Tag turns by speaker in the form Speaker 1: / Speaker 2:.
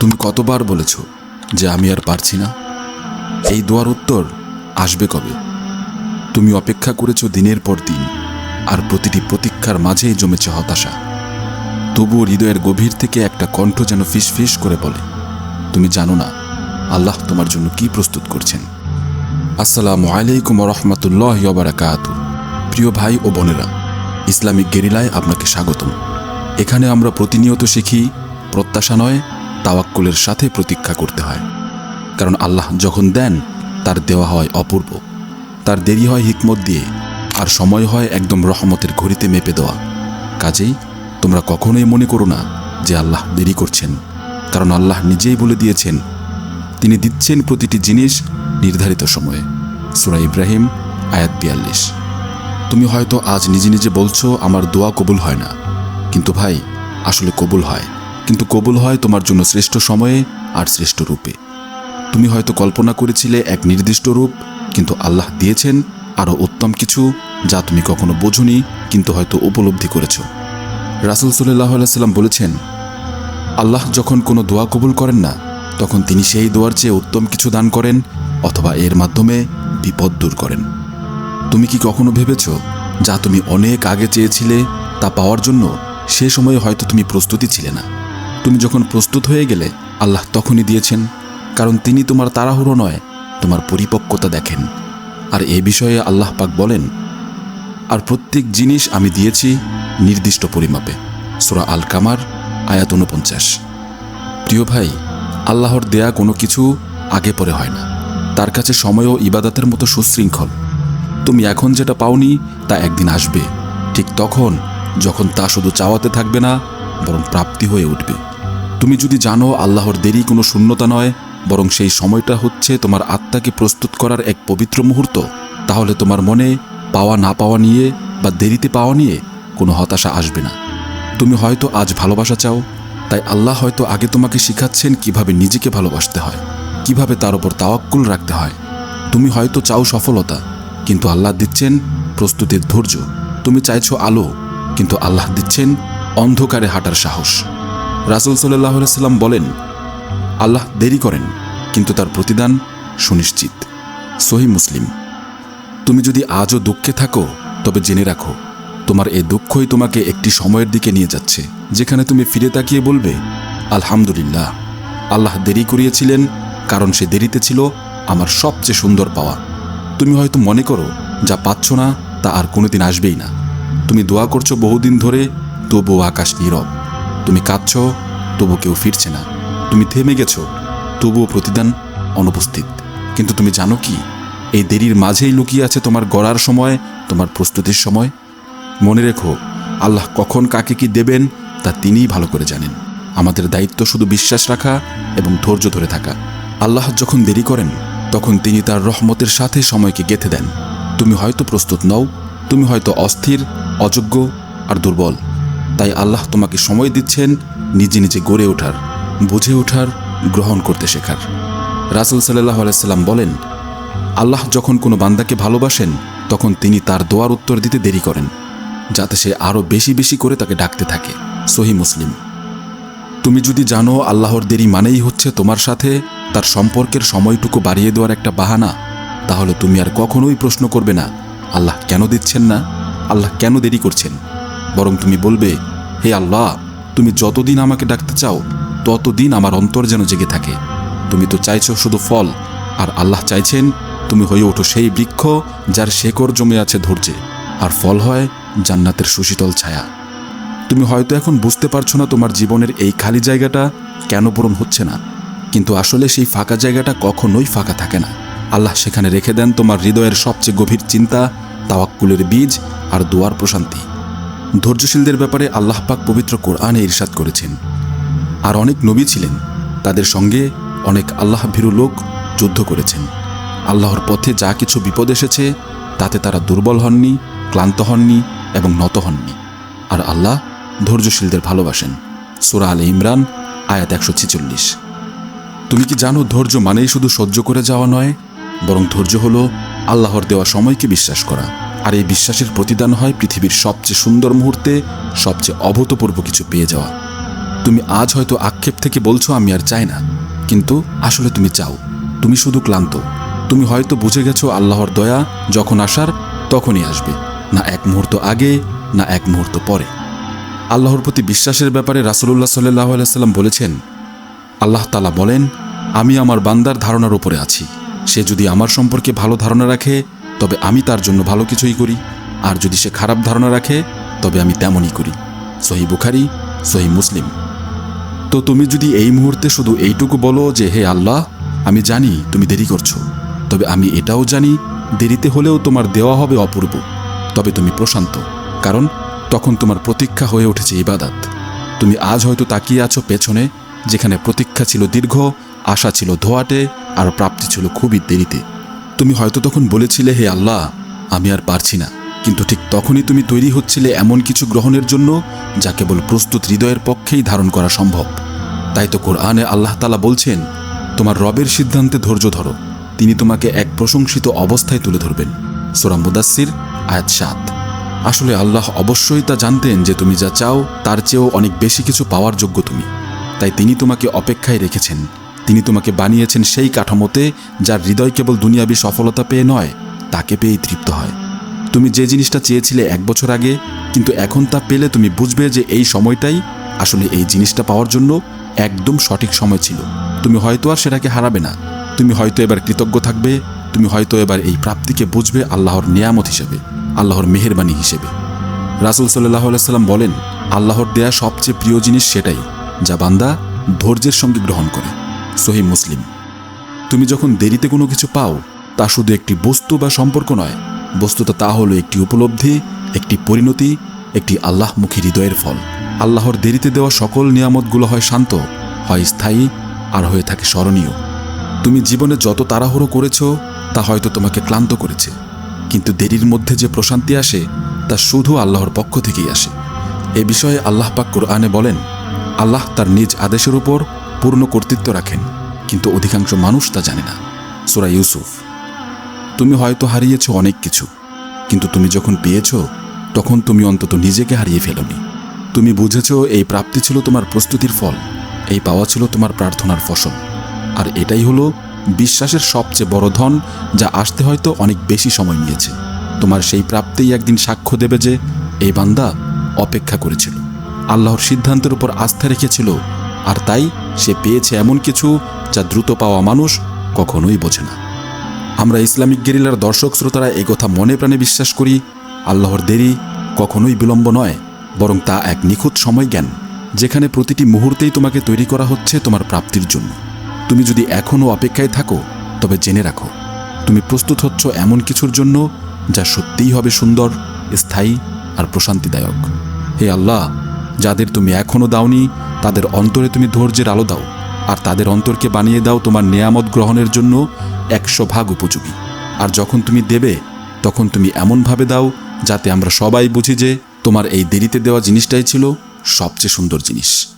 Speaker 1: তুমি কতবার বলেছ যে আমি আর পারছি না? এই দোয়ার উত্তর আসবে কবে? তুমি অপেক্ষা করেছ দিনের পর দিন, আর প্রতিটি প্রতীক্ষার মাঝেই জমেছে হতাশা। তবুও হৃদয়ের গভীর থেকে একটা কণ্ঠ যেন ফিস ফিস করে বলে, তুমি জানো না, আল্লাহ তোমার জন্য কি প্রস্তুত করছেন? আসসালামু আলাইকুম রহমতুল্লাহ বারাকাত প্রিয় ভাই ও বোনেরা, ইসলামিক গেরিলায় আপনাকে স্বাগতম। এখানে আমরা প্রতিনিয়ত শিখি প্রত্যাশা নয় তাওয়াক্কুলের সাথে প্রতীক্ষা করতে হয়। কারণ আল্লাহ যখন দেন, তার দেওয়া হয় অপূর্ব। তার দেরি হয় হিকমত দিয়ে, আর সময় হয় একদম রহমতের ঘড়িতে মেপে দেওয়া। কাজেই তোমরা কখনোই মনে করো না যে আল্লাহ দেরি করছেন। কারণ আল্লাহ নিজেই বলে দিয়েছেন, তিনি দিচ্ছেন প্রতিটি জিনিস নির্ধারিত সময়ে। সুরা ইব্রাহিম, আয়াত বিয়াল্লিশ। তুমি হয়তো আজ নিজে নিজে বলছো, আমার দোয়া কবুল হয় না। কিন্তু ভাই, আসলে কবুল হয়। কিন্তু কবুল হয় তোমার জন্য শ্রেষ্ঠ সময়ে আর শ্রেষ্ঠ রূপে। তুমি হয়তো কল্পনা করেছিলে এক নির্দিষ্ট রূপ, কিন্তু আল্লাহ দিয়েছেন আরও উত্তম কিছু যা তুমি কখনো বোঝনি, কিন্তু হয়তো উপলব্ধি করেছ। রাসুল সাল্লাহ সাল্লাম বলেছেন, আল্লাহ যখন কোনো দোয়া কবুল করেন না, তখন তিনি সেই দোয়ার চেয়ে উত্তম কিছু দান করেন অথবা এর মাধ্যমে বিপদ দূর করেন। তুমি কি কখনো ভেবেছ যা তুমি অনেক আগে চেয়েছিলে তা পাওয়ার জন্য সে সময়ে হয়তো তুমি প্রস্তুতি ছিলে না? তুমি যখন প্রস্তুত হয়ে গেলে, আল্লাহ তখনই দিয়েছেন, কারণ তিনি তোমার তাড়াহুড়ো নয়, তোমার পরিপক্কতা দেখেন। আর এ বিষয়ে আল্লাহ পাক বলেন, আর প্রত্যেক জিনিস আমি দিয়েছি নির্দিষ্ট পরিমাপে। সোরা আল কামার আয়াত উনপঞ্চাশ প্রিয় ভাই, আল্লাহর দেয়া কোনো কিছু আগে পরে হয় না। তার কাছে সময়ও ইবাদতের মতো সুশৃঙ্খল। তুমি এখন যেটা পাওনি, তা একদিন আসবে। ঠিক তখন, যখন তা শুধু চাওয়াতে থাকবে না, বরং প্রাপ্তি হয়ে উঠবে। তুমি যদি জানো আল্লাহর দেরি কোনো শূন্যতা নয়, বরং সেই সময়টা হচ্ছে তোমার আত্মাকে প্রস্তুত করার এক পবিত্র মুহূর্ত, তাহলে তোমার মনে পাওয়া না পাওয়া নিয়ে বা দেরিতে পাওয়া নিয়ে কোনো হতাশা আসবে না। তুমি হয়তো আজ ভালোবাসা চাও, তাই আল্লাহ হয়তো আগে তোমাকে শিখাচ্ছেন কীভাবে নিজেকে ভালোবাসতে হয়, কীভাবে তার উপর তাওয়াক্কুল রাখতে হয়। তুমি হয়তো চাও সফলতা, কিন্তু আল্লাহ দিচ্ছেন প্রস্তুতির ধৈর্য। তুমি চাইছো আলো, কিন্তু আল্লাহ দিচ্ছেন অন্ধকারে হাঁটার সাহস। রাসুল সাল্লাহ সাল্লাম বলেন, আল্লাহ দেরি করেন, কিন্তু তার প্রতিদান সুনিশ্চিত। সহি মুসলিম। তুমি যদি আজও দুঃখে থাকো, তবে জেনে রাখো, তোমার এই দুঃখই তোমাকে একটি সময়ের দিকে নিয়ে যাচ্ছে, যেখানে তুমি ফিরে তাকিয়ে বলবে, আলহামদুলিল্লাহ, আল্লাহ দেরি করিয়েছিলেন, কারণ সে দেরিতে ছিল আমার সবচেয়ে সুন্দর পাওয়া। তুমি হয়তো মনে করো, যা পাচ্ছ না, তা আর কোনোদিন আসবেই না। তুমি দোয়া করছ বহুদিন ধরে, তবুও আকাশ নীরব। তুমি কাঁদছ, তবু কেউ ফিরছে না। তুমি থেমে গেছো, তবুও প্রতিদান অনুপস্থিত। কিন্তু তুমি জানো কি, এই দেরির মাঝেই লুকিয়ে আছে তোমার গড়ার সময়, তোমার প্রস্তুতির সময়। মনে রেখো, আল্লাহ কখন কাকে কি দেবেন, তা তিনিই ভালো করে জানেন। আমাদের দায়িত্ব শুধু বিশ্বাস রাখা এবং ধৈর্য ধরে থাকা। আল্লাহ যখন দেরি করেন, তখন তিনি তার রহমতের সাথে সময়কে গেঁথে দেন। তুমি হয়তো প্রস্তুত নও, তুমি হয়তো অস্থির, অযোগ্য আর দুর্বল। তাই আল্লাহ তোমাকে সময় দিচ্ছেন নিজে নিজে গড়ে ওঠার, বুঝে ওঠার, গ্রহণ করতে শেখার। রাসুল সাল্লাহ আলাইসাল্লাম বলেন, আল্লাহ যখন কোনো বান্দাকে ভালোবাসেন, তখন তিনি তার দোয়ার উত্তর দিতে দেরি করেন, যাতে সে আরও বেশি বেশি করে তাকে ডাকতে থাকে। সহি মুসলিম। তুমি যদি জানো আল্লাহর দেরি মানেই হচ্ছে তোমার সাথে তার সম্পর্কের সময়টুকু বাড়িয়ে দেওয়ার একটা বাহানা, তাহলে তুমি আর কখনোই প্রশ্ন করবে না, আল্লাহ কেন দিচ্ছেন না? আল্লাহ কেন দেরি করছেন? বরং তুমি বলবে, হে আল্লাহ, তুমি যতদিন আমাকে ডাকতে চাও, ততদিন আমার অন্তর যেন জেগে থাকে। তুমি তো চাইছো শুধু ফল, আর আল্লাহ চাইছেন তুমি হয়ে ওঠো সেই বৃক্ষ যার শেকড় জমে আছে ধৈর্যে আর ফল হয় জান্নাতের সুশীতল ছায়া। তুমি হয়তো এখন বুঝতে পারছ না তোমার জীবনের এই খালি জায়গাটা কেন পূরণ হচ্ছে না, কিন্তু আসলে সেই ফাঁকা জায়গাটা কখনোই ফাঁকা থাকে না। আল্লাহ সেখানে রেখে দেন তোমার হৃদয়ের সবচেয়ে গভীর চিন্তা, তাওয়াক্কুলের বীজ আর দোয়ার প্রশান্তি। ধৈর্যশীলদের ব্যাপারে আল্লাহ পাক পবিত্র কোরআনে ইরশাদ করেছেন। আর অনেক নবী ছিলেন, তাদের সঙ্গে অনেক আল্লাহ ভীরু লোক যুদ্ধ করেছেন। আল্লাহর পথে যা কিছু বিপদ এসেছে, তাতে তারা দুর্বল হননি, ক্লান্ত হননি এবং নত হননি। আর আল্লাহ ধৈর্যশীলদের ভালোবাসেন। সুরা আলে ইমরান, আয়াত একশো ছেচল্লিশ। তুমি কি জানো ধৈর্য মানেই শুধু সহ্য করে যাওয়া নয়, বরং ধৈর্য হলো আল্লাহর দেওয়া সময়কে বিশ্বাস করা। আর এই বিশ্বাসের প্রতিদান হয় পৃথিবীর সবচেয়ে সুন্দর মুহূর্তে, সবচেয়ে অভূতপূর্ব কিছু পেয়ে যাওয়া। তুমি আজ হয়তো আক্ষেপ থেকে বলছো, আমি আর চাই না। কিন্তু আসলে তুমি চাও। তুমি শুধু ক্লান্ত। তুমি হয়তো বুঝে গেছো আল্লাহর দয়া যখন আসার, তখনই আসবে। না এক মুহূর্ত আগে, না এক মুহূর্ত পরে। আল্লাহর প্রতি বিশ্বাসের ব্যাপারে রাসুলুল্লাহ সাল্লাহ আলাইসাল্লাম বলেছেন, আল্লাহ তালা বলেন, আমি আমার বান্দার ধারণার উপরে আছি। সে যদি আমার সম্পর্কে ভালো ধারণা রাখে তবে আমি তার জন্য ভালো কিছুই করি। আর যদি সে খারাপ ধারণা রাখে, তবে আমি তেমনই করি। সহি বুখারি, সহি মুসলিম। তো তুমি যদি এই মুহূর্তে শুধু এইটুকু বলো যে, হে আল্লাহ, আমি জানি তুমি দেরি করছ। তবে আমি এটাও জানি, দেরিতে হলেও তোমার দেওয়া হবে অপূর্ব। তবে তুমি প্রশান্ত, কারণ তখন তোমার প্রতীক্ষা হয়ে উঠেছে ইবাদাত। তুমি আজ হয়তো তাকিয়ে আছো পেছনে, যেখানে প্রতীক্ষা ছিল দীর্ঘ, আশা ছিল ধোয়াটে, আর প্রাপ্তি ছিল খুবই দেরিতে। তুমি হয়তো তখন বলেছিলে, হে আল্লাহ, আমি আর পারছি না। কিন্তু ঠিক তখনই তুমি তৈরি হচ্ছিলে এমন কিছু গ্রহণের জন্য যা কেবল প্রস্তুত হৃদয়ের পক্ষেই ধারণ করা সম্ভব। তাই তো কোরআনে আল্লাহ তালা বলছেন, তোমার রবের সিদ্ধান্তে ধৈর্য ধরো। তিনি তোমাকে এক প্রশংসিত অবস্থায় তুলে ধরবেন। সোরা মুদাসির আয়াত সাত। আসলে আল্লাহ অবশ্যই তা জানতেন যে তুমি যা চাও, তার চেয়েও অনেক বেশি কিছু পাওয়ার যোগ্য তুমি। তাই তিনি তোমাকে অপেক্ষায় রেখেছেন। তিনি তোমাকে বানিয়েছেন সেই কাঠামোতে যার হৃদয় কেবল দুনিয়াবি সফলতা পেয়ে নয়, তাকে পেয়েই তৃপ্ত হয়। তুমি যে জিনিসটা চেয়েছিলে এক বছর আগে, কিন্তু এখন তা পেলে তুমি বুঝবে যে এই সময়টাই আসলে এই জিনিসটা পাওয়ার জন্য একদম সঠিক সময় ছিল। তুমি হয়তো আর সেটাকে হারাবে না। তুমি হয়তো এবার কৃতজ্ঞ থাকবে। তুমি হয়তো এবার এই প্রাপ্তিকে বুঝবে আল্লাহর নিয়ামত হিসেবে, আল্লাহর মেহেরবানি হিসেবে। রাসুল সাল্লাহ সাল্লাম বলেন, আল্লাহর দেয়া সবচেয়ে প্রিয় জিনিস সেটাই, যা বান্দা ধৈর্যের সঙ্গে গ্রহণ করে। সহি মুসলিম। তুমি যখন দেরিতে কোনো কিছু পাও, তা শুধু একটি বস্তু বা সম্পর্ক নয়, বস্তুটা তা হলো একটি উপলব্ধি, একটি পরিণতি, একটি আল্লাহমুখী হৃদয়ের ফল। আল্লাহর দেরিতে দেওয়া সকল নিয়ামতগুলো হয় শান্ত, হয় স্থায়ী, আর হয়ে থাকে স্মরণীয়। তুমি জীবনে যত তাড়াহুড়ো করেছ, তা হয়তো তোমাকে ক্লান্ত করেছে। কিন্তু দেরির মধ্যে যে প্রশান্তি আসে, তা শুধু আল্লাহর পক্ষ থেকেই আসে। এ বিষয়ে আল্লাহ পাক কোরআনে বলেন, আল্লাহ তার নিজ আদেশের উপর পূর্ণ কর্তৃত্ব রাখেন, কিন্তু অধিকাংশ মানুষ তা জানে না। সোরা ইউসুফ, তুমি হয়তো হারিয়েছ অনেক কিছু, কিন্তু তুমি যখন পেয়েছ, তখন তুমি অন্তত নিজেকে হারিয়ে ফেলনি। তুমি বুঝেছ এই প্রাপ্তি ছিল তোমার প্রস্তুতির ফল, এই পাওয়া ছিল তোমার প্রার্থনার ফসল। আর এটাই হলো বিশ্বাসের সবচেয়ে বড় ধন, যা আসতে হয়তো অনেক বেশি সময় নিয়েছে। তোমার সেই প্রাপ্তেই একদিন সাক্ষ্য দেবে যে, এই বান্দা অপেক্ষা করেছিল। আল্লাহর সিদ্ধান্তের উপর আস্থা রেখেছিল আর তাই সে পেয়েছে এমন কিছু যা দ্রুত পাওয়া মানুষ কখনোই বোঝে না। আমরা ইসলামিক গেরিলার দর্শক শ্রোতারা কথা মনে প্রাণে বিশ্বাস করি, আল্লাহর দেরি কখনোই বিলম্ব নয়, বরং তা এক নিখুঁত সময় জ্ঞান যেখানে প্রতিটি মুহূর্তেই তোমাকে তৈরি করা হচ্ছে তোমার প্রাপ্তির জন্য। তুমি যদি এখনও অপেক্ষায় থাকো, তবে জেনে রাখো, তুমি প্রস্তুত হচ্ছ এমন কিছুর জন্য যা সত্যিই হবে সুন্দর, স্থায়ী আর প্রশান্তিদায়ক। হে আল্লাহ যাদের তুমি এখনও দাওনি, তাদের অন্তরে তুমি ধৈর্যের আলো দাও, আর তাদের অন্তরকে বানিয়ে দাও তোমার নেয়ামত গ্রহণের জন্য একশো ভাগ উপযোগী। আর যখন তুমি দেবে, তখন তুমি এমনভাবে দাও যাতে আমরা সবাই বুঝি যে তোমার এই দেরিতে দেওয়া জিনিসটাই ছিল সবচেয়ে সুন্দর জিনিস।